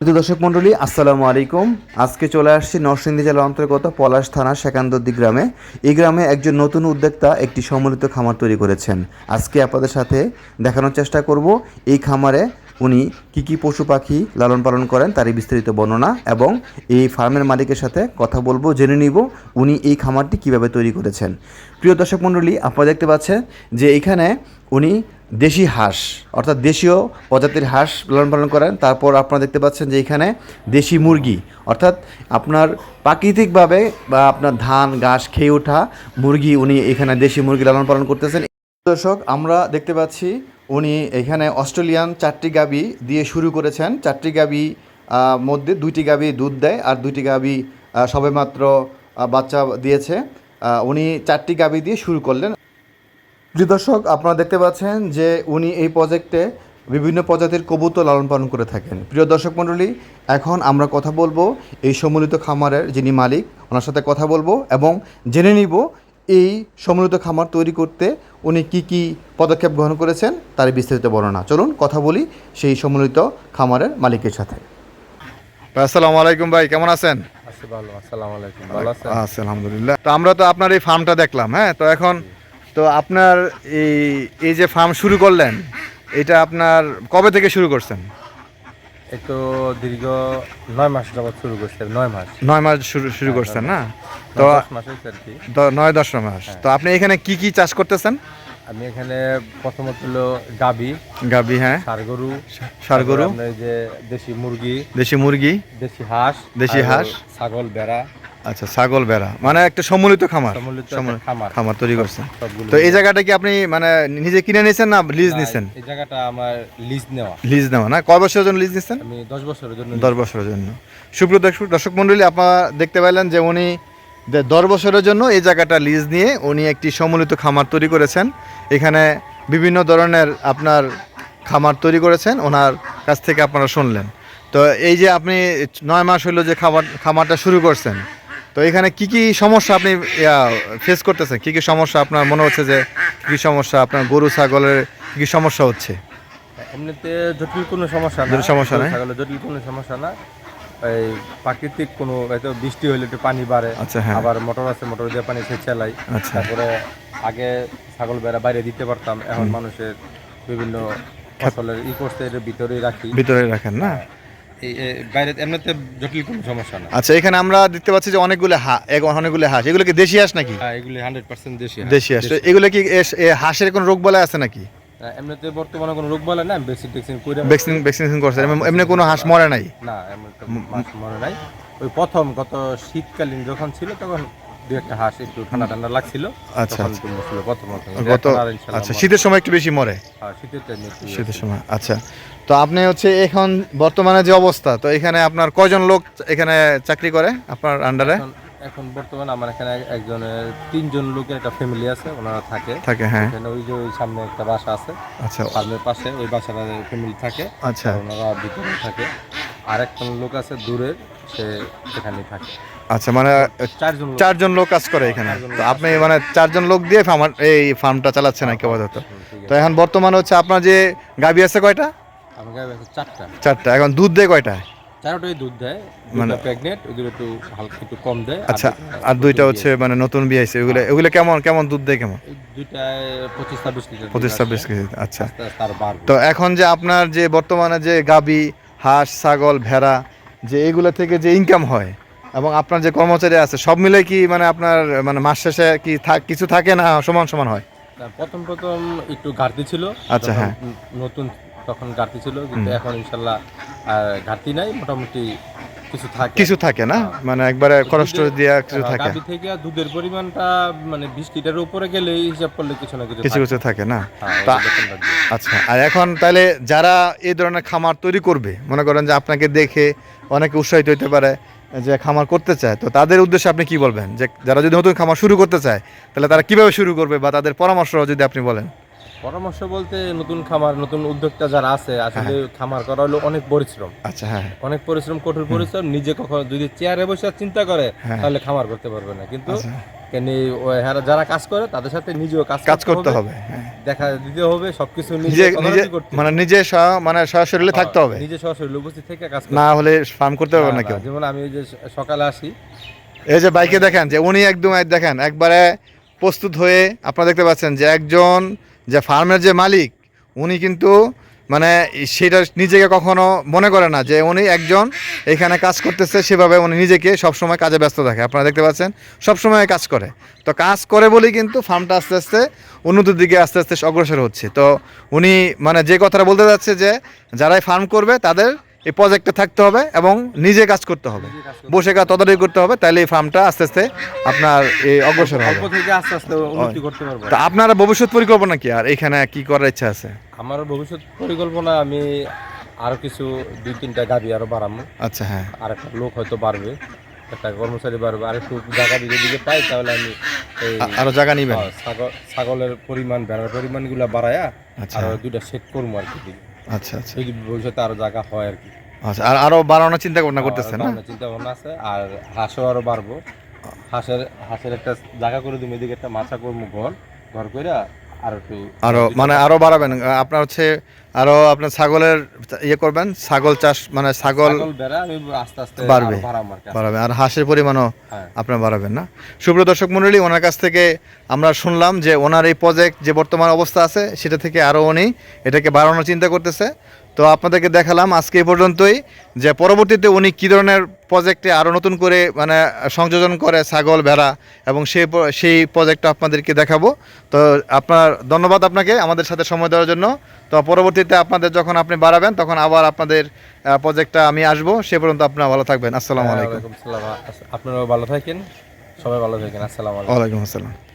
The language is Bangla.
প্রিয় দর্শক মণ্ডলী, আসসালামু আলাইকুম। আজকে চলে আসছি নরসিংদী জেলার অন্তর্গত পলাশ থানা সেকান্দদ্দি গ্রামে। এই গ্রামে একজন নতুন উদ্যোক্তা একটি সম্মিলিত খামার তৈরি করেছেন। আজকে আপনাদের সাথে দেখানোর চেষ্টা করব এই খামারে উনি কি কি পশু পাখি লালন পালন করেন, তারই বিস্তারিত বর্ণনা এবং এই ফার্মের মালিকের সাথে কথা বলব, জেনে নিব উনি এই খামারটি কীভাবে তৈরি করেছেন। প্রিয় দর্শক মণ্ডলী, আপনারা দেখতে পাচ্ছেন যে এখানে উনি দেশি হাঁস, অর্থাৎ দেশীয় প্রজাতির হাঁস লালন পালন করেন। তারপর আপনারা দেখতে পাচ্ছেন যে এখানে দেশি মুরগি, অর্থাৎ আপনার প্রাকৃতিকভাবে বা আপনার ধান, ঘাস খেয়ে ওঠা মুরগি, উনি এখানে দেশি মুরগি লালন পালন করতেছেন। দর্শক, আমরা দেখতে পাচ্ছি উনি এখানে অস্ট্রেলিয়ান চারটি গাবি দিয়ে শুরু করেছেন। চারটি গাবি মধ্যে দুইটি গাবি দুধ দেয় আর দুইটি গাবি সবেমাত্র বাচ্চা দিয়েছে। উনি চারটি গাবি দিয়ে শুরু করলেন। প্রিয় দর্শক আপনারা দেখতে পাচ্ছেন যে উনি এই প্রজেক্টে বিভিন্ন প্রজাতির কবুতর লালন পালন করে থাকেন। প্রিয় দর্শক মণ্ডলী এখন আমরা কথা বলব এই সম্মিলিত খামারের যিনি মালিক ওনার সাথে কথা বলব এবং জেনে নিব এই সম্মিলিত খামার তৈরি করতে উনি কি কি পদক্ষেপ গ্রহণ করেছেন তার বিস্তারিত বর্ণনা। চলুন কথা বলি সেই সম্মিলিত খামারের মালিকের সাথে। আসসালামু আলাইকুম ভাই কেমন আছেন? আছি ভালো আসসালামু আলাইকুম ভালো আছেন? আলহামদুলিল্লাহ। তো আমরা তো আপনার এই ফার্মটা দেখলাম হ্যাঁ? তো এখন তো আপনার এই এই যে ফার্ম শুরু করলেন এটা আপনার কবে থেকে শুরু করছেন? এই তো দীর্ঘ নয় মাস যাবত শুরু করছে নয় মাস। নয় মাস শুরু শুরু করছেন না? তো নয় দশ মাস। মাস তো আপনি এখানে কি কি চাষ করতেছেন? আমি এখানে প্রথমত হলো গাবি গাবি হ্যাঁ। ষাড় গরু ষাড় গরু এই যে দেশি মুরগি দেশি মুরগি। দেশি হাঁস দেশি হাঁস। ছাগল বেড়া আচ্ছা ছাগল বেড়া। মানে একটা সম্মিলিত খামার? খামার। তৈরি করছেন। তো এই জায়গাটা কি আপনি মানে নিজে কিনে নিয়েছেন না লিজ নিছেন? এই জায়গাটা আমার লিজ নেওয়া। লিজ নেওয়া না? কয় বছরের জন্য লিজ নিছেন? আমি দশ বছরের জন্য দশ বছরের জন্য। সুপ্রিয় দর্শক দর্শক মণ্ডলী আপনারা দেখতে পাইলেন যে উনি দশ বছরের জন্য এই জায়গাটা লিজ নিয়ে উনি একটি সম্মিলিত খামার তৈরি করেছেন। এখানে বিভিন্ন ধরনের আপনার খামার তৈরি করেছেন ওনার কাছ থেকে আপনারা শুনলেন। তো এই যে আপনি নয় মাস হলো যে খাবার খামারটা শুরু করছেন তো এখানে কি কি সমস্যা আপনি ফেস করতেছেন? কি কি সমস্যা আপনার মনে হচ্ছে যে কি সমস্যা আপনার গরু ছাগলের কি সমস্যা হচ্ছে? এমনিতে জটিল কোনো সমস্যা না। সমস্যা নাই? ছাগলের জটিল কোনো সমস্যা না। এই প্রাকৃতিক কোনো হয়তো বৃষ্টি হলে একটু পানি বাড়ে। আচ্ছা, হ্যাঁ। আবার মোটর আছে মোটর দিয়ে পানি সে চালাই। আচ্ছা। তারপরে আগে ছাগল বেড়া বাইরে দিতে পারতাম এখন মানুষের বিভিন্ন ফসলের ই করতে ভিতরেই রাখি। ভিতরে রাখেন না? এই বাইরে এমনিতে জটিল কোনো সমস্যা না। আচ্ছা এখানে আমরা দেখতে পাচ্ছি যে অনেকগুলো হাঁস অনেকগুলো হাঁস। এগুলো কি দেশি হাঁস নাকি? হ্যাঁ এগুলো হান্ড্রেড পার্সেন্ট দেশি। দেশি হাঁস। এগুলো কি হাঁসের কোনো রোগ বলা আছে নাকি? হ্যাঁ, এমনিতে বর্তমানে কোনো রোগ বলে না ভ্যাকসিন ভ্যাকসিন করে ভ্যাকসিন ভ্যাকসিনেশন করছে। এমনি- এমনি কোনো হাঁস মরে নাই? না এমনি মরে নাই। ওই প্রথম গত শীতকালীন যখন ছিল তখন দু একটা হাঁস একটু ঠান্ডা ঠান্ডা লাগছিল আচ্ছা। গত ইনশাল্লাহ আচ্ছা শীতের সময় একটু বেশি মরে? হ্যাঁ, শীতের শীতের সময় আচ্ছা। তো আপনি হচ্ছে এখন বর্তমানে যে অবস্থা তো এখানে আপনার কয়জন লোক এখানে চাকরি করে আপনার আন্ডারে এখন- বর্তমানে আমার এখানে একজনের তিনজন লোকের একটা ফ্যামিলি আছে ওনারা থাকে। থাকে হ্যাঁ। এখানে ওই যে ওই সামনে একটা বাসা আছে। আচ্ছা। ফার্মের পাশে ওই বাসাটা ফ্যামিলি থাকে। আচ্ছা। ওনারা ভিতরে থাকে। আর একজন লোক আছে দূরের সে এখানে থাকে। আচ্ছা মানে চারজন চারজন লোক কাজ করে এখানে। তো আপনি মানে চারজন লোক দিয়ে ফার্মার এই ফার্মটা চালাচ্ছেন আর কি আপাতত। তো এখন বর্তমানে হচ্ছে আপনার যে গাবি আছে কয়টা? আমার গায়ে আছে চারটা। চারটা। এখন দুধ দেয় কয়টা চারোটাই দুধ দেয় মানে- প্রেগনেন্ট ওগুলো একটু হালকা একটু কম দেয় আচ্ছা আর দুইটা হচ্ছে মানে নতুন বিয়ে ওগুলো ওগুলো কেমন কেমন দুধ দেয় কেমন? দুইটায় পঁচিশ ছাব্বিশ লিটার পঁচিশ ছাব্বিশ কেজি আচ্ছা। তো এখন যে আপনার যে বর্তমানে যে গাবি হাঁস ছাগল ভেড়া যে এগুলো থেকে যে ইনকাম হয় এবং আপনার যে কর্মচারী আছে সব মিলে কি মানে আপনার মানে মাস শেষে কি থাক- কিছু থাকে না সমান সমান হয়? প্রথম প্রথম একটু ঘাটতি ছিল আচ্ছা, হ্যাঁ। নতুন তখন ঘাটতি ছিল কিন্তু এখন ইনশাল্লাহ ঘাটতি নাই মোটামুটি কিছু থাকে। কিছু থাকে না? মানে একবারে খরচ দিয়া কিছু হ্যাঁ, থাকে? গাভী থেকে দুধের পরিমাণটা মানে বিশ লিটারের উপরে গেলে হিসাব করলে কিছু না কিছু কিছু কিছু থাকে না? হ্যাঁ। আচ্ছা আর এখন তাহলে যারা এই ধরনের খামার তৈরি করবে মনে করেন যে আপনাকে দেখে অনেকে উৎসাহিত হতে পারে যে খামার করতে চায় তো তাদের উদ্দেশ্যে আপনি কি বলবেন? যে যারা যদি নতুন খামার শুরু করতে চায় তাহলে তারা কীভাবে শুরু করবে বা তাদের পরামর্শ যদি আপনি বলেন? পরামর্শ বলতে নতুন খামার নতুন উদ্যোক্তা যারা আছে আসলে খামার করা হলো অনেক পরিশ্রম। আচ্ছা হ্যাঁ অনেক পরিশ্রম কঠোর পরিশ্রম নিজে কখনো যদি চেয়ারে বসে চিন্তা করে হ্যাঁ। তাহলে খামার করতে পারবে না। কিন্তু আচ্ছা। যারা কাজ করে তাদের সাথে নিজেও কাজ কাজ করতে হবে। হ্যাঁ। দেখা দিতে হবে সবকিছু নিজে নিজে মানে নিজে মানে সশরীরে থাকতে হবে। নিজে সরাসরি উপস্থিত থেকে কাজ না হলে ফার্ম করতে পারবে না কেউ। যেমন আমি যে সকালে আসি। এই যে বাইকে দেখেন যে উনি একদম দেখেন একবারে প্রস্তুত হয়ে আপনারা দেখতে পাচ্ছেন যে একজন যে ফার্মের যে মালিক, উনি কিন্তু মানে সেটা নিজেকে কখনো মনে করে না যে উনি একজন এখানে কাজ করতেছে, সেভাবে উনি নিজেকে সবসময় কাজে ব্যস্ত থাকে। আপনারা দেখতে পাচ্ছেন, সবসময় কাজ করে। তো কাজ করে বলেই কিন্তু ফার্মটা আস্তে আস্তে উন্নতির দিকে আস্তে আস্তে অগ্রসর হচ্ছে। তো উনি মানে যে কথাটা বলতে যাচ্ছে যে, যারাই ফার্ম করবে, তাদের এই প্রজেক্টে থাকতে হবে এবং নিজে কাজ করতে হবে। বসে কাজ তদারকি করতে হবে তাহলে এই ফার্মটা আস্তে আস্তে আপনার এই অগ্রসর হবে। আস্তে আস্তে উন্নতি করতে পারব। তা আপনার ভবিষ্যৎ পরিকল্পনা কি? আর এখানে কি করার ইচ্ছা আছে? আমার ভবিষ্যৎ পরিকল্পনা আমি আরও কিছু দুই তিনটা গাড়ি আরও বাড়াবো আচ্ছা হ্যাঁ। আর একটা লোক হয়তো বাড়বে একটা কর্মচারী বাড়বে। আর একটু জায়গা দিকে দিকে পাই তাহলে আমি আরও জায়গা নিবেন? ছাগল ছাগলের পরিমাণ ভেড়ার পরিমাণগুলা বাড়ায়া আচ্ছা। আর দুইটা সেট করব আর কি। আচ্ছা আচ্ছা। যদি ভবিষ্যতে আরও জায়গা হয় আর কি। আচ্ছা আর আরও বাড়ানোর চিন্তা ভাবনা করতেছেন না? চিন্তা ভাবনা আছে আর হাঁসও আরও বাড়বো। হাঁসের হাঁসের একটা জায়গা করে দিব এদিকে একটা মাছা করব ঘর ঘর করে আর মানে আরও বাড়াবেন আপনার হচ্ছে আরও আপনার ছাগলের ইয়ে করবেন ছাগল চাষ মানে ছাগল বাড়বে। বাড়াবে। বাড়াবেন আর হাঁসের পরিমাণও হ্যাঁ আপনার বাড়াবেন না সুপ্রিয় দর্শক মন্ডলী ওনার কাছ থেকে আমরা শুনলাম যে ওনার এই প্রজেক্ট যে বর্তমান অবস্থা আছে সেটা থেকে আরও উনি এটাকে বাড়ানোর চিন্তা করতেছে তো আপনাদেরকে দেখালাম আজকে এই পর্যন্তই যে পরবর্তীতে উনি কী ধরনের প্রজেক্টে আরও নতুন করে মানে সংযোজন করে ছাগল ভেড়া এবং সেই সেই প্রজেক্টটা আপনাদেরকে দেখাবো। তো আপনার ধন্যবাদ আপনাকে আমাদের সাথে সময় দেওয়ার জন্য। তো পরবর্তীতে আপনাদের যখন আপনি বাড়াবেন তখন আবার আপনাদের প্রজেক্টটা আমি আসব। সে পর্যন্ত আপনারা ভালো থাকবেন। আসসালামু আলাইকুম। আপনারাও ভালো থাকেন। সবাই ভালো থাকেন। আসসালামু আলাইকুম। ওয়ালাইকুম আসসালাম।